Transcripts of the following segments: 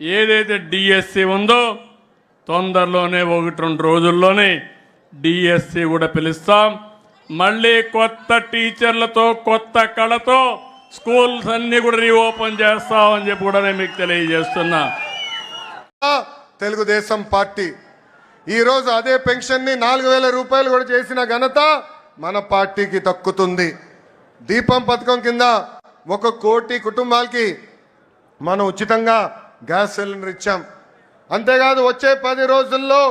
ఏదైతే డిఎస్సి ఉందో తొందరలోనే ఒకటి రెండు రోజుల్లోనే డిఎస్సి కూడా పిలుస్తాం. మళ్ళీ కొత్త టీచర్లతో కొత్త కళతో స్కూల్స్ అన్ని కూడా రీఓపెన్ చేస్తామని చెప్పి కూడా నేను మీకు తెలియజేస్తున్నా. తెలుగుదేశం పార్టీ. ఈరోజు అదే పెన్షన్ని నాలుగు వేల రూపాయలు కూడా చేసిన ఘనత మన పార్టీకి తక్కుతుంది దీపం పథకం కింద ఒక కోటి కుటుంబాలకి మనం ఉచితంగా గ్యాస్ సిలిండర్ ఇచ్చాం. అంతేకాదు వచ్చే పది రోజుల్లో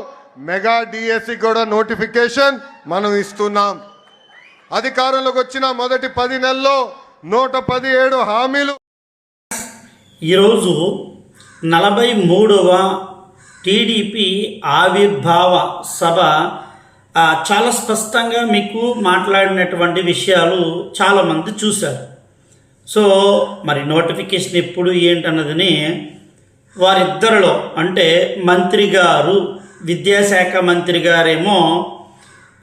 మెగా డిఎస్సి కూడా నోటిఫికేషన్ మనం ఇస్తున్నాం. అధికారంలోకి వచ్చిన మొదటి పది నెలల్లో నూట పదిహేడు హామీలు. ఈరోజు నలభై మూడవ టీడీపీ ఆవిర్భావ సభ చాలా స్పష్టంగా మీకు మాట్లాడినటువంటి విషయాలు చాలామంది చూశారు. సో మరి నోటిఫికేషన్ ఎప్పుడు ఏంటన్నదని వారిద్దరిలో అంటే మంత్రి గారు విద్యాశాఖ మంత్రి గారేమో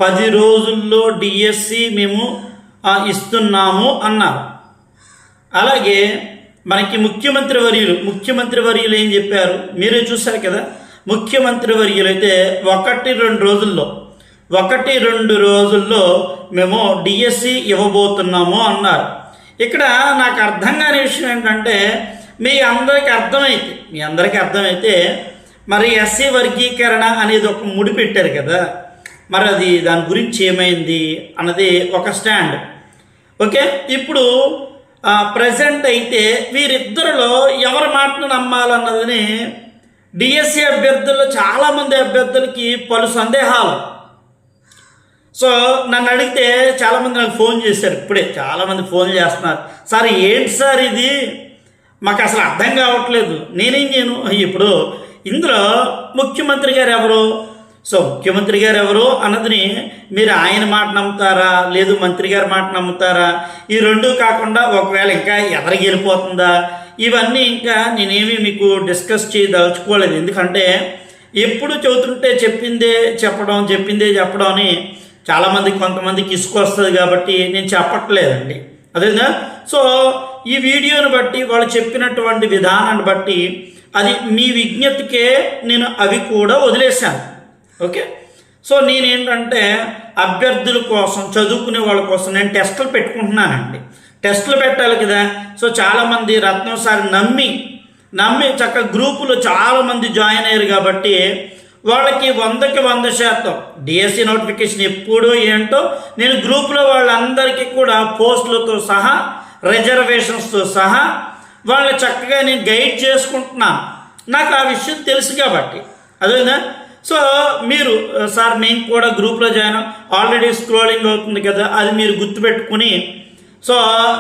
పది రోజుల్లో డిఎస్సి మేము ఇస్తున్నాము అన్నారు. అలాగే మనకి ముఖ్యమంత్రి వర్యులు ముఖ్యమంత్రి వర్యులు ఏం చెప్పారు? మీరే చూశారు కదా? ముఖ్యమంత్రి వర్యులు అయితే ఒకటి రెండు రోజుల్లో ఒకటి రెండు రోజుల్లో మేము డిఎస్సి ఇవ్వబోతున్నాము అన్నారు. ఇక్కడ నాకు అర్థం కాని విషయం ఏంటంటే మీ అందరికీ అర్థమైతే మీ అందరికీ అర్థమైతే మరి ఎస్సీ వర్గీకరణ అనేది ఒక ముడి పెట్టారు కదా. మరి అది దాని గురించి ఏమైంది అన్నది ఒక స్టాండ్. ఓకే? ఇప్పుడు ప్రజెంట్ అయితే వీరిద్దరిలో ఎవరి మాటను నమ్మాలన్నదని డిఎస్సి అభ్యర్థుల్లో చాలామంది అభ్యర్థులకి పలు సందేహాలు. సో నన్ను అడిగితే చాలామంది నాకు ఫోన్ చేశారు. ఇప్పుడే చాలామంది ఫోన్ చేస్తున్నారు. సార్ ఏంటి సార్ ఇది? మాకు అసలు అర్థం కావట్లేదు. నేనేం చేయను? ఇప్పుడు ఇందులో ముఖ్యమంత్రి గారు ఎవరు సో ముఖ్యమంత్రి గారు ఎవరు అన్నదిని మీరు ఆయన మాట నమ్ముతారా? లేదు మంత్రి గారి మాట నమ్ముతారా? ఈ రెండు కాకుండా ఒకవేళ ఇంకా ఎదరికి వెళ్ళిపోతుందా? ఇవన్నీ ఇంకా నేనేమి మీకు డిస్కస్ చేయదలుచుకోలేదు. ఎందుకంటే ఎప్పుడు చదువుతుంటే చెప్పిందే చెప్పడం చెప్పిందే చెప్పడం అని చాలామంది కొంతమందికి ఇసుకొస్తుంది కాబట్టి నేను చెప్పట్లేదండి. అదేనా? సో ఈ వీడియోను బట్టి వాళ్ళు చెప్పినటువంటి విధానాన్ని బట్టి అది మీ విజ్ఞతకే నేను అవి కూడా వదిలేశాను. ఓకే? సో నేనేంటంటే అభ్యర్థుల కోసం చదువుకునే వాళ్ళ కోసం నేను టెస్టులు పెట్టుకుంటున్నానండి. టెస్టులు పెట్టాలి కదా. సో చాలామంది రత్నం సార్ నమ్మి నమ్మి చక్క గ్రూపులో చాలామంది జాయిన్ అయ్యారు కాబట్టి వాళ్ళకి వందకి వంద శాతం డిఎస్సి నోటిఫికేషన్ ఎప్పుడో ఏంటో నేను గ్రూప్లో వాళ్ళందరికీ కూడా పోస్టులతో సహా రిజర్వేషన్స్తో సహా వాళ్ళు చక్కగా నేను గైడ్ చేసుకుంటున్నాను నాకు ఆ విషయం తెలుసు కాబట్టి. అదేనా సో మీరు సార్ మేము కూడా గ్రూప్లో జాయిన్ ఆల్రెడీ స్క్రోలింగ్ అవుతుంది కదా అది మీరు గుర్తుపెట్టుకుని సో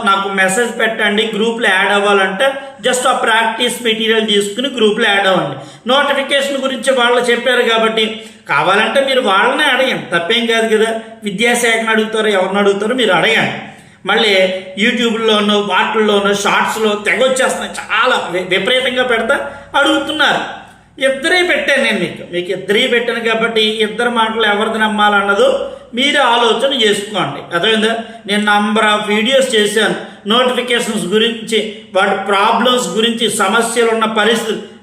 నాకు మెసేజ్ పెట్టండి గ్రూప్లో యాడ్ అవ్వాలంటే జస్ట్ ఆ ప్రాక్టీస్ మెటీరియల్ తీసుకుని గ్రూప్లో యాడ్ అవ్వండి. నోటిఫికేషన్ గురించి వాళ్ళు చెప్పారు కాబట్టి కావాలంటే మీరు వాళ్ళనే అడగండి. తప్పేం కాదు కదా? విద్యాశాఖను అడుగుతారో ఎవరిని అడుగుతారో మీరు అడగండి. మళ్ళీ యూట్యూబ్లోనో వాటిల్లోనో షార్ట్స్లో తెగొచ్చేస్తున్నాయి. చాలా విపరీతంగా పెడతా అడుగుతున్నారు. ఇద్దరే పెట్టాను నేను మీకు. మీకు ఇద్దరే పెట్టాను కాబట్టి ఇద్దరు మాటలు ఎవరిది నమ్మాలన్నదో మీరు ఆలోచన చేసుకోండి. అర్థమైందా? నేను నంబర్ ఆఫ్ వీడియోస్ చేశాను. నోటిఫికేషన్స్ గురించి వాటి ప్రాబ్లమ్స్ గురించి సమస్యలు ఉన్న పరిస్థితులు